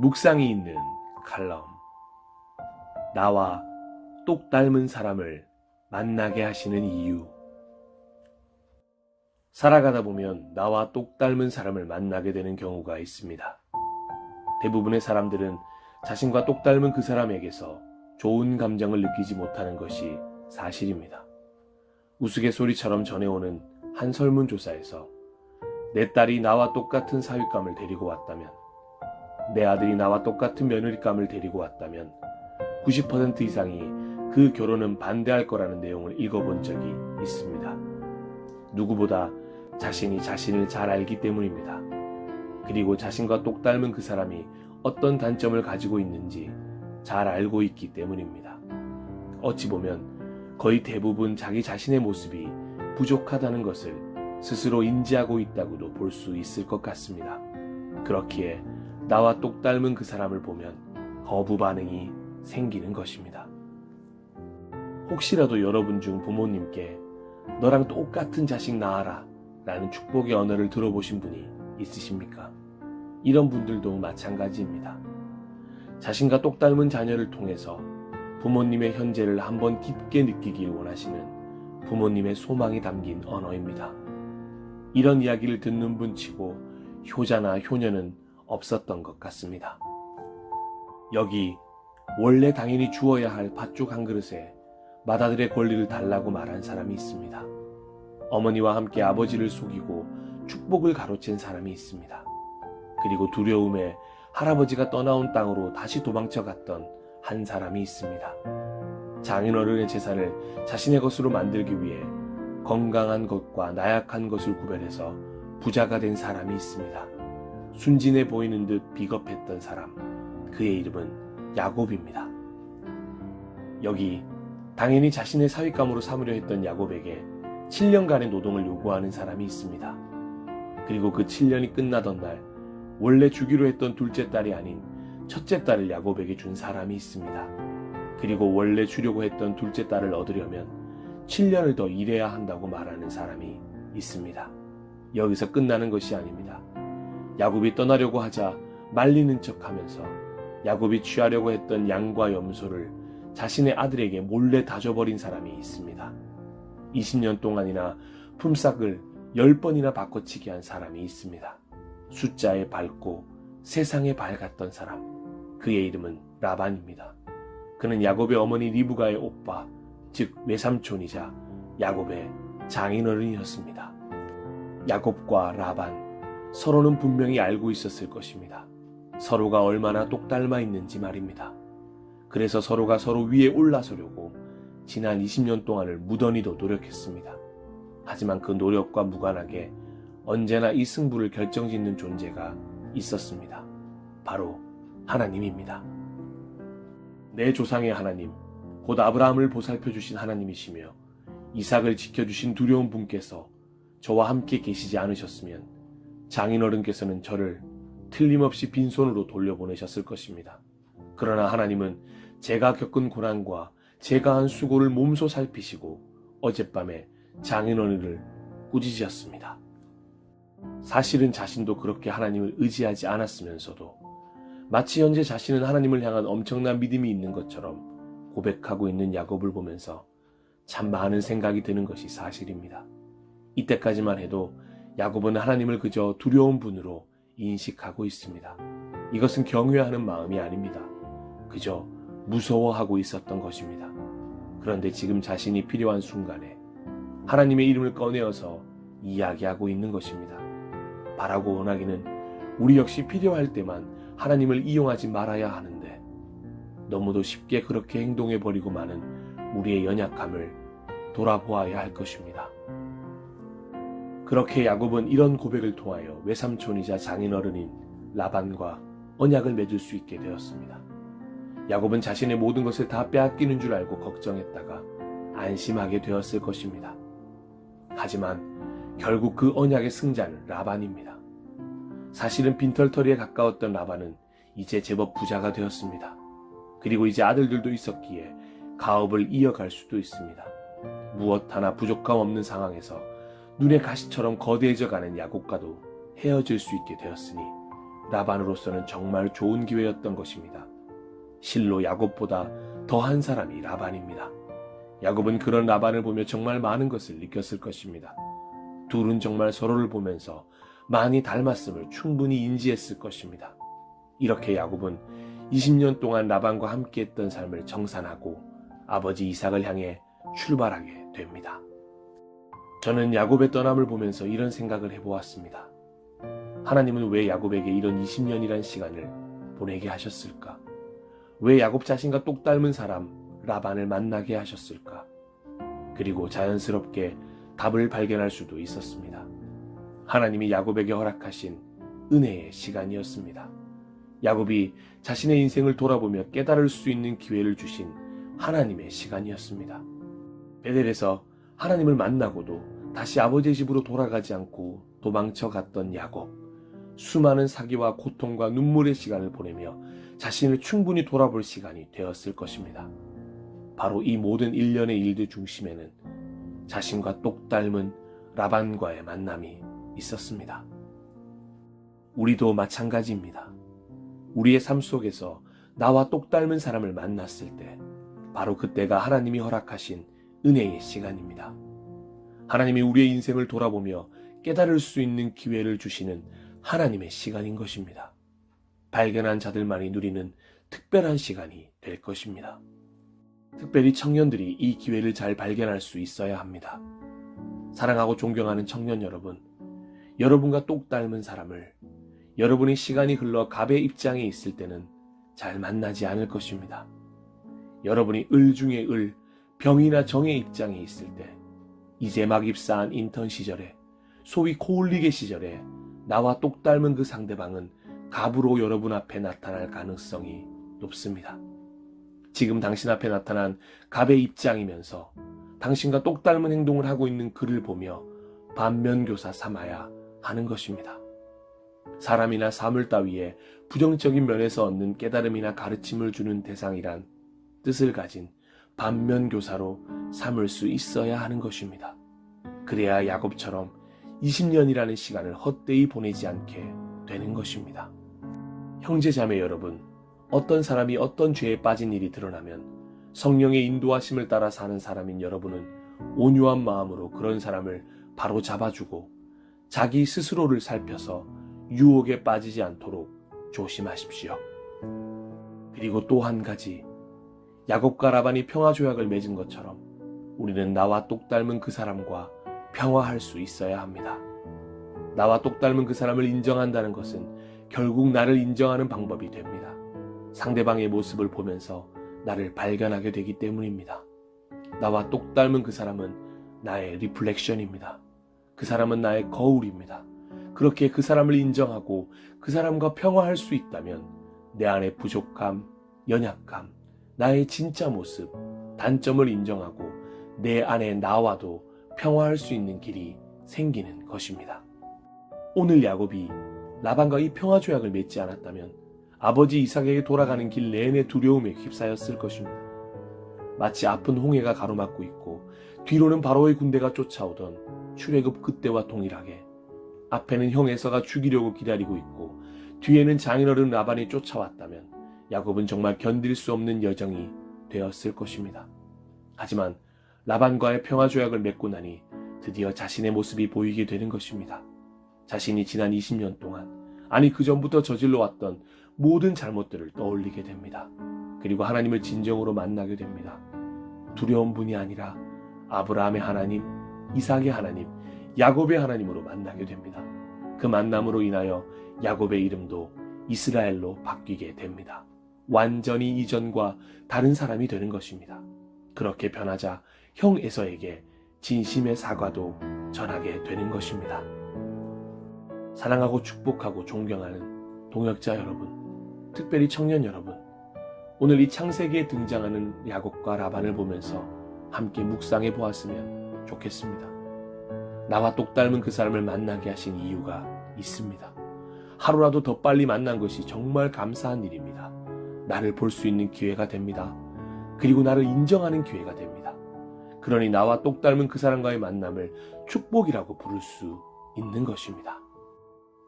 묵상이 있는 칼럼. 나와 똑 닮은 사람을 만나게 하시는 이유. 살아가다 보면 나와 똑 닮은 사람을 만나게 되는 경우가 있습니다. 대부분의 사람들은 자신과 똑 닮은 그 사람에게서 좋은 감정을 느끼지 못하는 것이 사실입니다. 우스갯소리처럼 전해오는 한 설문조사에서 내 딸이 나와 똑같은 사윗감을 데리고 왔다면, 내 아들이 나와 똑같은 며느리감을 데리고 왔다면 90% 이상이 그 결혼은 반대할 거라는 내용을 읽어본 적이 있습니다. 누구보다 자신이 자신을 잘 알기 때문입니다. 그리고 자신과 똑 닮은 그 사람이 어떤 단점을 가지고 있는지 잘 알고 있기 때문입니다. 어찌 보면 거의 대부분 자기 자신의 모습이 부족하다는 것을 스스로 인지하고 있다고도 볼 수 있을 것 같습니다. 그렇기에 나와 똑 닮은 그 사람을 보면 거부 반응이 생기는 것입니다. 혹시라도 여러분 중 부모님께 너랑 똑같은 자식 낳아라 라는 축복의 언어를 들어보신 분이 있으십니까? 이런 분들도 마찬가지입니다. 자신과 똑 닮은 자녀를 통해서 부모님의 현재를 한번 깊게 느끼길 원하시는 부모님의 소망이 담긴 언어입니다. 이런 이야기를 듣는 분 치고 효자나 효녀는 없었던 것 같습니다. 여기 원래 당연히 주어야 할 팥죽 한 그릇에 맏아들의 권리를 달라고 말한 사람이 있습니다. 어머니와 함께 아버지를 속이고 축복을 가로챈 사람이 있습니다. 그리고 두려움에 할아버지가 떠나온 땅으로 다시 도망쳐 갔던 한 사람이 있습니다. 장인어른의 재산을 자신의 것으로 만들기 위해 건강한 것과 나약한 것을 구별해서 부자가 된 사람이 있습니다. 순진해 보이는 듯 비겁했던 사람. 그의 이름은 야곱입니다. 여기 당연히 자신의 사윗감으로 삼으려 했던 야곱에게 7년간의 노동을 요구하는 사람이 있습니다. 그리고 그 7년이 끝나던 날 원래 주기로 했던 둘째 딸이 아닌 첫째 딸을 야곱에게 준 사람이 있습니다. 그리고 원래 주려고 했던 둘째 딸을 얻으려면 7년을 더 일해야 한다고 말하는 사람이 있습니다. 여기서 끝나는 것이 아닙니다. 야곱이 떠나려고 하자 말리는 척 하면서 야곱이 취하려고 했던 양과 염소를 자신의 아들에게 몰래 다줘버린 사람이 있습니다. 20년 동안이나 품삯을 10번이나 바꿔치기 한 사람이 있습니다. 숫자에 밝고 세상에 밝았던 사람. 그의 이름은 라반입니다. 그는 야곱의 어머니 리브가의 오빠, 즉 외삼촌이자 야곱의 장인어른이었습니다. 야곱과 라반, 서로는 분명히 알고 있었을 것입니다. 서로가 얼마나 똑 닮아 있는지 말입니다. 그래서 서로가 서로 위에 올라서려고 지난 20년 동안을 무던히도 노력했습니다. 하지만 그 노력과 무관하게 언제나 이 승부를 결정짓는 존재가 있었습니다. 바로 하나님입니다. 내 조상의 하나님, 곧 아브라함을 보살펴 주신 하나님이시며 이삭을 지켜 주신 두려운 분께서 저와 함께 계시지 않으셨으면 장인어른께서는 저를 틀림없이 빈손으로 돌려보내셨을 것입니다. 그러나 하나님은 제가 겪은 고난과 제가 한 수고를 몸소 살피시고 어젯밤에 장인어른을 꾸짖으셨습니다. 사실은 자신도 그렇게 하나님을 의지하지 않았으면서도 마치 현재 자신은 하나님을 향한 엄청난 믿음이 있는 것처럼 고백하고 있는 야곱을 보면서 참 많은 생각이 드는 것이 사실입니다. 이때까지만 해도 야곱은 하나님을 그저 두려운 분으로 인식하고 있습니다. 이것은 경외하는 마음이 아닙니다. 그저 무서워하고 있었던 것입니다. 그런데 지금 자신이 필요한 순간에 하나님의 이름을 꺼내어서 이야기하고 있는 것입니다. 바라고 원하기는 우리 역시 필요할 때만 하나님을 이용하지 말아야 하는데 너무도 쉽게 그렇게 행동해 버리고 마는 우리의 연약함을 돌아보아야 할 것입니다. 그렇게 야곱은 이런 고백을 통하여 외삼촌이자 장인어른인 라반과 언약을 맺을 수 있게 되었습니다. 야곱은 자신의 모든 것을 다 빼앗기는 줄 알고 걱정했다가 안심하게 되었을 것입니다. 하지만 결국 그 언약의 승자는 라반입니다. 사실은 빈털터리에 가까웠던 라반은 이제 제법 부자가 되었습니다. 그리고 이제 아들들도 있었기에 가업을 이어갈 수도 있습니다. 무엇 하나 부족함 없는 상황에서 눈의 가시처럼 거대해져 가는 야곱과도 헤어질 수 있게 되었으니 라반으로서는 정말 좋은 기회였던 것입니다. 실로 야곱보다 더한 사람이 라반입니다. 야곱은 그런 라반을 보며 정말 많은 것을 느꼈을 것입니다. 둘은 정말 서로를 보면서 많이 닮았음을 충분히 인지했을 것입니다. 이렇게 야곱은 20년 동안 라반과 함께했던 삶을 정산하고 아버지 이삭을 향해 출발하게 됩니다. 저는 야곱의 떠남을 보면서 이런 생각을 해보았습니다. 하나님은 왜 야곱에게 이런 20년이란 시간을 보내게 하셨을까? 왜 야곱 자신과 똑 닮은 사람 라반을 만나게 하셨을까? 그리고 자연스럽게 답을 발견할 수도 있었습니다. 하나님이 야곱에게 허락하신 은혜의 시간이었습니다. 야곱이 자신의 인생을 돌아보며 깨달을 수 있는 기회를 주신 하나님의 시간이었습니다. 베델에서 하나님을 만나고도 다시 아버지의 집으로 돌아가지 않고 도망쳐 갔던 야곱. 수많은 사기와 고통과 눈물의 시간을 보내며 자신을 충분히 돌아볼 시간이 되었을 것입니다. 바로 이 모든 일련의 일들 중심에는 자신과 똑 닮은 라반과의 만남이 있었습니다. 우리도 마찬가지입니다. 우리의 삶 속에서 나와 똑 닮은 사람을 만났을 때 바로 그때가 하나님이 허락하신 은혜의 시간입니다. 하나님이 우리의 인생을 돌아보며 깨달을 수 있는 기회를 주시는 하나님의 시간인 것입니다. 발견한 자들만이 누리는 특별한 시간이 될 것입니다. 특별히 청년들이 이 기회를 잘 발견할 수 있어야 합니다. 사랑하고 존경하는 청년 여러분, 여러분과 똑 닮은 사람을 여러분의 시간이 흘러 갑의 입장에 있을 때는 잘 만나지 않을 것입니다. 여러분이 을 중에 을, 병이나 정의 입장에 있을 때, 이제 막 입사한 인턴 시절에, 소위 코올리게 시절에 나와 똑 닮은 그 상대방은 갑으로 여러분 앞에 나타날 가능성이 높습니다. 지금 당신 앞에 나타난 갑의 입장이면서 당신과 똑 닮은 행동을 하고 있는 그를 보며 반면교사 삼아야 하는 것입니다. 사람이나 사물 따위에 부정적인 면에서 얻는 깨달음이나 가르침을 주는 대상이란 뜻을 가진 반면교사로 삼을 수 있어야 하는 것입니다. 그래야 야곱처럼 20년이라는 시간을 헛되이 보내지 않게 되는 것입니다. 형제 자매 여러분, 어떤 사람이 어떤 죄에 빠진 일이 드러나면 성령의 인도하심을 따라 사는 사람인 여러분은 온유한 마음으로 그런 사람을 바로 잡아주고 자기 스스로를 살펴서 유혹에 빠지지 않도록 조심하십시오. 그리고 또 한 가지, 야곱과 라반이 평화 조약을 맺은 것처럼 우리는 나와 똑 닮은 그 사람과 평화할 수 있어야 합니다. 나와 똑 닮은 그 사람을 인정한다는 것은 결국 나를 인정하는 방법이 됩니다. 상대방의 모습을 보면서 나를 발견하게 되기 때문입니다. 나와 똑 닮은 그 사람은 나의 리플렉션입니다. 그 사람은 나의 거울입니다. 그렇게 그 사람을 인정하고 그 사람과 평화할 수 있다면 내 안의 부족함, 연약함, 나의 진짜 모습, 단점을 인정하고 내 안에 나와도 평화할 수 있는 길이 생기는 것입니다. 오늘 야곱이 라반과 이 평화 조약을 맺지 않았다면 아버지 이삭에게 돌아가는 길 내내 두려움에 휩싸였을 것입니다. 마치 아픈 홍해가 가로막고 있고 뒤로는 바로의 군대가 쫓아오던 출애굽 그때와 동일하게 앞에는 형 에서가 죽이려고 기다리고 있고 뒤에는 장인어른 라반이 쫓아왔다면 야곱은 정말 견딜 수 없는 여정이 되었을 것입니다. 하지만 라반과의 평화 조약을 맺고 나니 드디어 자신의 모습이 보이게 되는 것입니다. 자신이 지난 20년 동안, 아니 그 전부터 저질러 왔던 모든 잘못들을 떠올리게 됩니다. 그리고 하나님을 진정으로 만나게 됩니다. 두려운 분이 아니라 아브라함의 하나님, 이삭의 하나님, 야곱의 하나님으로 만나게 됩니다. 그 만남으로 인하여 야곱의 이름도 이스라엘로 바뀌게 됩니다. 완전히 이전과 다른 사람이 되는 것입니다. 그렇게 변하자 형 에서에게 진심의 사과도 전하게 되는 것입니다. 사랑하고 축복하고 존경하는 동역자 여러분, 특별히 청년 여러분, 오늘 이 창세기에 등장하는 야곱과 라반을 보면서 함께 묵상해 보았으면 좋겠습니다. 나와 똑 닮은 그 사람을 만나게 하신 이유가 있습니다. 하루라도 더 빨리 만난 것이 정말 감사한 일입니다. 나를 볼 수 있는 기회가 됩니다. 그리고 나를 인정하는 기회가 됩니다. 그러니 나와 똑 닮은 그 사람과의 만남을 축복이라고 부를 수 있는 것입니다.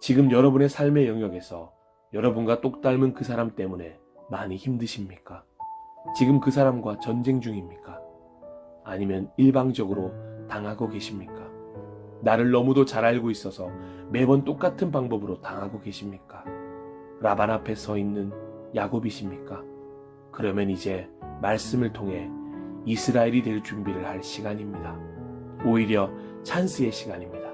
지금 여러분의 삶의 영역에서 여러분과 똑 닮은 그 사람 때문에 많이 힘드십니까? 지금 그 사람과 전쟁 중입니까? 아니면 일방적으로 당하고 계십니까? 나를 너무도 잘 알고 있어서 매번 똑같은 방법으로 당하고 계십니까? 라반 앞에 서 있는 야곱이십니까? 그러면 이제 말씀을 통해 이스라엘이 될 준비를 할 시간입니다. 오히려 찬스의 시간입니다.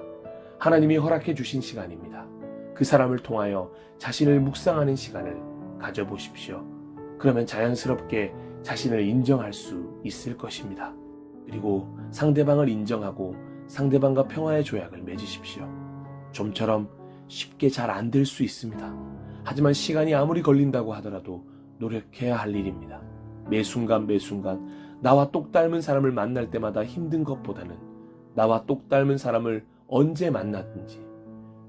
하나님이 허락해 주신 시간입니다. 그 사람을 통하여 자신을 묵상하는 시간을 가져보십시오. 그러면 자연스럽게 자신을 인정할 수 있을 것입니다. 그리고 상대방을 인정하고 상대방과 평화의 조약을 맺으십시오. 좀처럼 쉽게 잘 안 될 수 있습니다. 하지만 시간이 아무리 걸린다고 하더라도 노력해야 할 일입니다. 매 순간 매 순간 나와 똑 닮은 사람을 만날 때마다 힘든 것보다는 나와 똑 닮은 사람을 언제 만났든지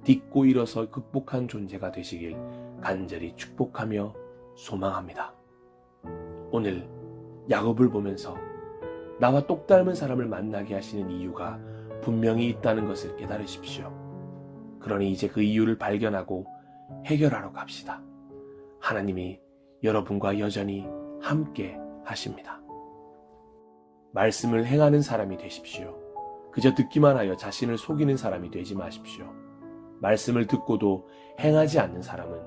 딛고 일어서 극복한 존재가 되시길 간절히 축복하며 소망합니다. 오늘 야곱을 보면서 나와 똑 닮은 사람을 만나게 하시는 이유가 분명히 있다는 것을 깨달으십시오. 그러니 이제 그 이유를 발견하고 해결하러 갑시다. 하나님이 여러분과 여전히 함께 하십니다. 말씀을 행하는 사람이 되십시오. 그저 듣기만 하여 자신을 속이는 사람이 되지 마십시오. 말씀을 듣고도 행하지 않는 사람은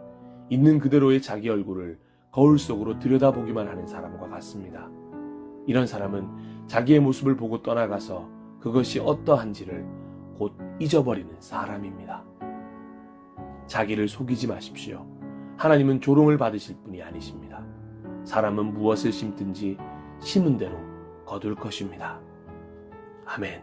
있는 그대로의 자기 얼굴을 거울 속으로 들여다보기만 하는 사람과 같습니다. 이런 사람은 자기의 모습을 보고 떠나가서 그것이 어떠한지를 곧 잊어버리는 사람입니다. 자기를 속이지 마십시오. 하나님은 조롱을 받으실 분이 아니십니다. 사람은 무엇을 심든지 심은 대로 거둘 것입니다. 아멘.